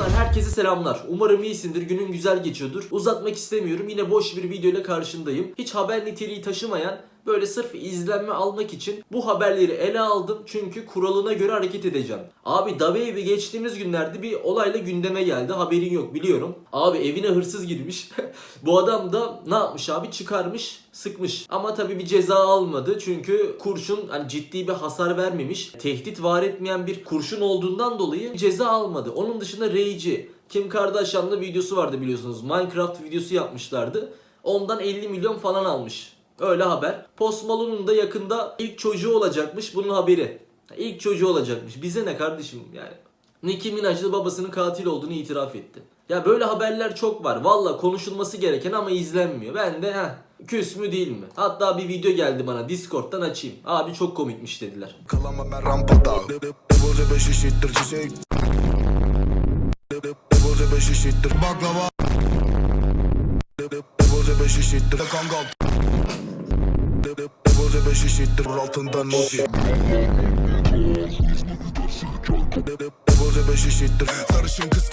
Dostlar herkese selamlar. Umarım iyisindir. Günün güzel geçiyordur. Uzatmak istemiyorum. Yine boş bir video ile karşındayım. Hiç haber niteliği taşımayan böyle sırf izlenme almak için bu haberleri ele aldım. Çünkü kuralına göre hareket edeceğim. Abi Davevi geçtiğimiz günlerde bir olayla gündeme geldi. Haberin yok biliyorum. Abi evine hırsız girmiş. bu adam da ne yapmış abi? Çıkarmış, sıkmış. Ama tabii bir ceza almadı. Çünkü kurşun hani ciddi bir hasar vermemiş. Tehdit var etmeyen bir kurşun olduğundan dolayı ceza almadı. Onun dışında Reici, Kim Kardashian'la videosu vardı biliyorsunuz. Minecraft videosu yapmışlardı. Ondan 50 milyon falan almış. Öyle haber. Post Malone'un da yakında ilk çocuğu olacakmış. Bunun haberi. İlk çocuğu olacakmış. Bize ne kardeşim yani. Nicki Minaj da babasının katil olduğunu itiraf etti. Ya böyle haberler çok var. Valla konuşulması gereken ama izlenmiyor. Ben de heh, küs mü değil mi? Hatta bir video geldi bana Discord'dan açayım. Abi çok komikmiş dediler. Kalamam ben rampada baklava Depoze beş eşittir altından nozi Depoze beş eşittir sarışın kız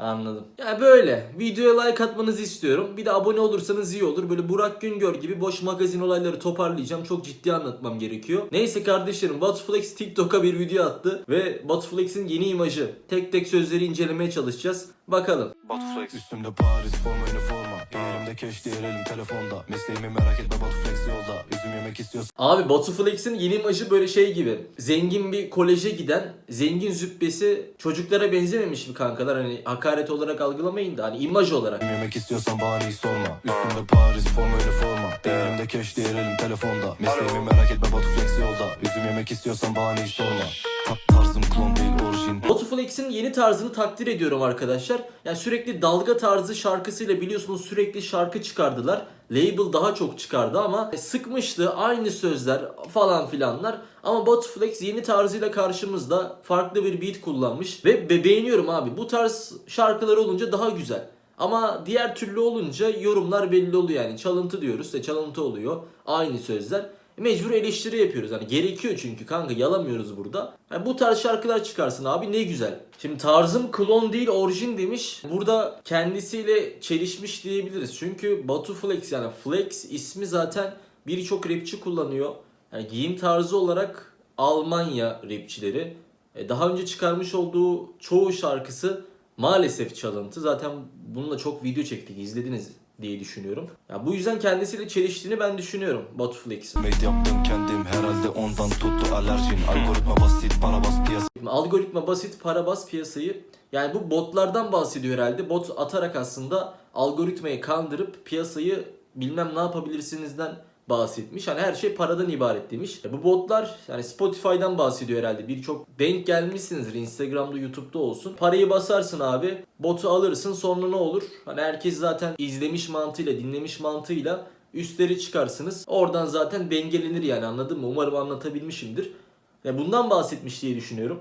Anladım. Ya böyle. Videoya like atmanızı istiyorum. Bir de abone olursanız iyi olur. Böyle Burak Güngör gibi boş magazin olayları toparlayacağım. Çok ciddi anlatmam gerekiyor. Neyse kardeşlerim Batuflex TikTok'a bir video attı. Ve Batuflex'in yeni imajı. Tek tek sözleri incelemeye çalışacağız. Bakalım. Batuflex Üstümde Paris forma üniforma. Elimde keş diğer elim telefonda. Mesleğimi merak etme Batuflex yolda. Üzüm yemek istiyorsan Abi Batuflex'in yeni imajı böyle şey gibi. Zengin bir koleje giden zengin züppesi çocuklara benzememiş mi kankalar? Hani hakaret olarak algılamayın da hani imaj olarak. Üzüm yemek istiyorsan bahaneyi sorma. Üstümde Paris forma üniforma. Elimde keş diğer elim telefonda. Mesleğimi merak etme Batuflex yolda. Üzüm yemek istiyorsan bahaneyi sorma. Ta- Tarzım Batuflex'in yeni tarzını takdir ediyorum arkadaşlar. Yani sürekli dalga tarzı şarkısıyla biliyorsunuz sürekli şarkı çıkardılar. Label daha çok çıkardı ama sıkmıştı aynı sözler falan filanlar. Ama Batuflex yeni tarzıyla karşımızda farklı bir beat kullanmış ve be- beğeniyorum abi. Bu tarz şarkılar olunca daha güzel. Ama diğer türlü olunca yorumlar belli oluyor yani. Çalıntı diyoruz ve çalıntı oluyor. Aynı sözler. Mecbur eleştiri yapıyoruz. Hani gerekiyor çünkü kanka yalamıyoruz burada. Yani bu tarz şarkılar çıkarsın abi ne güzel. Şimdi tarzım klon değil orijin demiş. Burada kendisiyle çelişmiş diyebiliriz. Çünkü Batu Flex yani Flex ismi zaten birçok rapçi kullanıyor. Yani giyim tarzı olarak Almanya rapçileri. E, Daha önce çıkarmış olduğu çoğu şarkısı maalesef çalıntı. Zaten bununla çok video çektik izlediniz diye düşünüyorum. Ya bu yüzden kendisiyle çeliştiğini ben düşünüyorum Batu Flex'in. Yaptım kendim herhalde ondan tuttu alerjin Algoritma basit para bas piyasa Algoritma basit para bas piyasayı yani bu botlardan bahsediyor herhalde. Bot atarak aslında algoritmayı kandırıp piyasayı bilmem ne yapabilirsinizden bahsetmiş. Hani her şey paradan ibaret demiş. E bu botlar yani Spotify'dan bahsediyor herhalde. Birçok denk gelmişsinizdir Instagram'da, YouTube'da olsun. Parayı basarsın abi. Botu alırsın sonra ne olur? Hani herkes zaten izlemiş mantığıyla, dinlemiş mantığıyla üstleri çıkarsınız. Oradan zaten dengelenir yani anladın mı? Umarım anlatabilmişimdir. Ve bundan bahsetmiş diye düşünüyorum.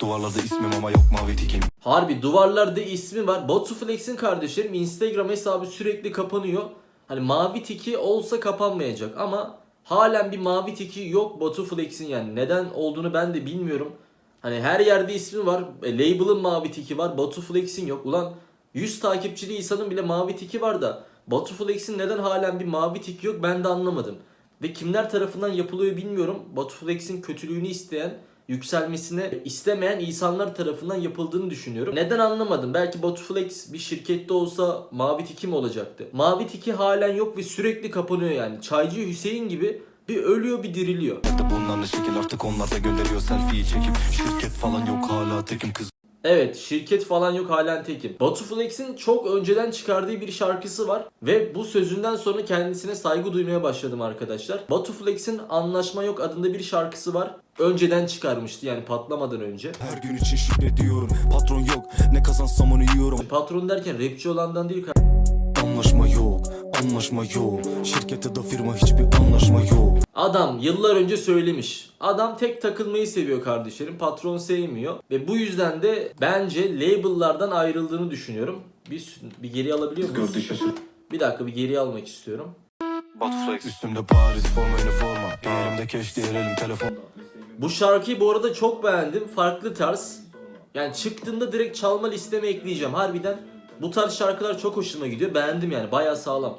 Duvarlarda ismim ama yok mavi tikim Harbi duvarlarda ismi var. Batu Flex'in kardeşlerim Instagram hesabı sürekli kapanıyor. Hani mavi tiki olsa kapanmayacak ama halen bir mavi tiki yok Batu Flex'in yani. Neden olduğunu ben de bilmiyorum. Hani her yerde ismi var. E, label'ın mavi tiki var. Batu Flex'in yok. Ulan 100 takipçili insanın bile mavi tiki var da Batu Flex'in neden halen bir mavi tiki yok ben de anlamadım. Ve kimler tarafından yapılıyor bilmiyorum. Batu Flex'in kötülüğünü isteyen, yükselmesini istemeyen insanlar tarafından yapıldığını düşünüyorum. Neden anlamadım. Belki Batu Flex bir şirkette olsa mavi tiki mi olacaktı? Mavi tiki halen yok ve sürekli kapanıyor yani. Çaycı Hüseyin gibi bir ölüyor bir diriliyor. Bunlarla şekil artık onlar da gönderiyor selfie çekip Şirket falan yok hala tekim kız Evet şirket falan yok halen tekim. Batu Flex'in çok önceden çıkardığı bir şarkısı var ve bu sözünden sonra kendisine saygı duymaya başladım arkadaşlar. Batu Flex'in Anlaşma Yok adında bir şarkısı var. Önceden çıkarmıştı yani patlamadan önce. Her gün için şükrediyorum Patron yok ne kazansam onu yiyorum Patron derken rapçi olandan değil anlaşma yok Şirkette de firma hiçbir anlaşma yok Adam yıllar önce söylemiş. Adam tek takılmayı seviyor kardeşlerim. Patron sevmiyor. Ve bu yüzden de bence label'lardan ayrıldığını düşünüyorum. Bir, bir geri alabiliyor muyuz? Bir dakika bir geri almak istiyorum. Batuflex Üstümde Paris forma üniforma Elimde keş diğer elim telefon Bu şarkıyı bu arada çok beğendim. Farklı tarz. Yani çıktığında direkt çalma listeme ekleyeceğim. Harbiden bu tarz şarkılar çok hoşuma gidiyor. Beğendim yani bayağı sağlam.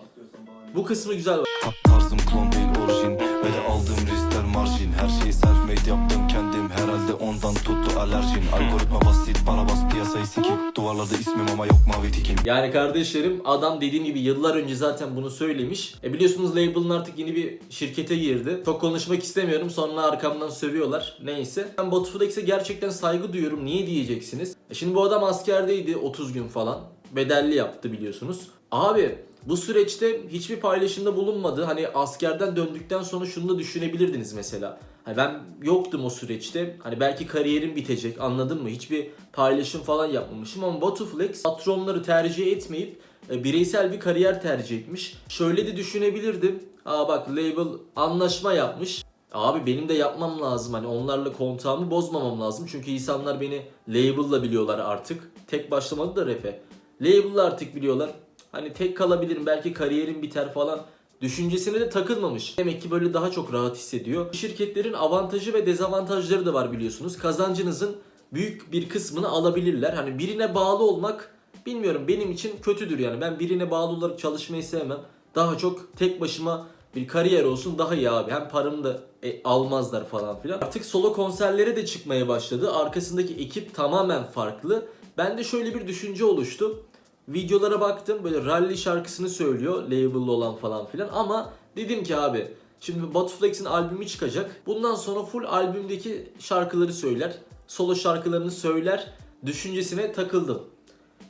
Bu kısmı güzel. Ta- Tarzım klon değil orijin Ve de aldığım riskler marjin Her şeyi self made yaptım kendim Herhalde ondan tuttu alerjin Algoritma basit bana bas piyasayı sikip Duvarlarda ismim ama yok mavi tikim Yani kardeşlerim adam dediğim gibi yıllar önce zaten bunu söylemiş. E biliyorsunuz label'ın artık yeni bir şirkete girdi. Çok konuşmak istemiyorum sonra arkamdan sövüyorlar. Neyse. Ben Batu Flex'e gerçekten saygı duyuyorum. Niye diyeceksiniz? E şimdi bu adam askerdeydi 30 gün falan. Bedelli yaptı biliyorsunuz. Abi bu süreçte hiçbir paylaşımda bulunmadı. Hani askerden döndükten sonra şunu da düşünebilirdiniz mesela. Hani ben yoktum o süreçte. Hani belki kariyerim bitecek anladın mı? Hiçbir paylaşım falan yapmamışım ama Batuflex patronları tercih etmeyip e, bireysel bir kariyer tercih etmiş. Şöyle de düşünebilirdim. Aa bak label anlaşma yapmış. Abi benim de yapmam lazım hani onlarla kontağımı bozmamam lazım. Çünkü insanlar beni label'la biliyorlar artık. Tek başlamadı da rap'e. Label'la artık biliyorlar. Hani tek kalabilirim belki kariyerim biter falan düşüncesine de takılmamış. Demek ki böyle daha çok rahat hissediyor. Şirketlerin avantajı ve dezavantajları da var biliyorsunuz. Kazancınızın büyük bir kısmını alabilirler. Hani birine bağlı olmak bilmiyorum benim için kötüdür yani. Ben birine bağlı olarak çalışmayı sevmem. Daha çok tek başıma bir kariyer olsun daha iyi abi. Hem paramı da e, almazlar falan filan. Artık solo konserlere de çıkmaya başladı. Arkasındaki ekip tamamen farklı. Bende şöyle bir düşünce oluştu. Videolara baktım böyle rally şarkısını söylüyor label'lı olan falan filan ama dedim ki abi şimdi Batuflex'in albümü çıkacak. Bundan sonra full albümdeki şarkıları söyler. Solo şarkılarını söyler düşüncesine takıldım.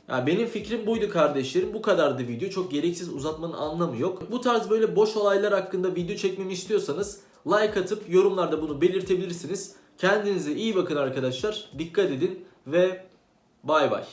Ya benim fikrim buydu kardeşlerim. Bu kadardı video. Çok gereksiz uzatmanın anlamı yok. Bu tarz böyle boş olaylar hakkında video çekmemi istiyorsanız like atıp yorumlarda bunu belirtebilirsiniz. Kendinize iyi bakın arkadaşlar. Dikkat edin ve bay bay.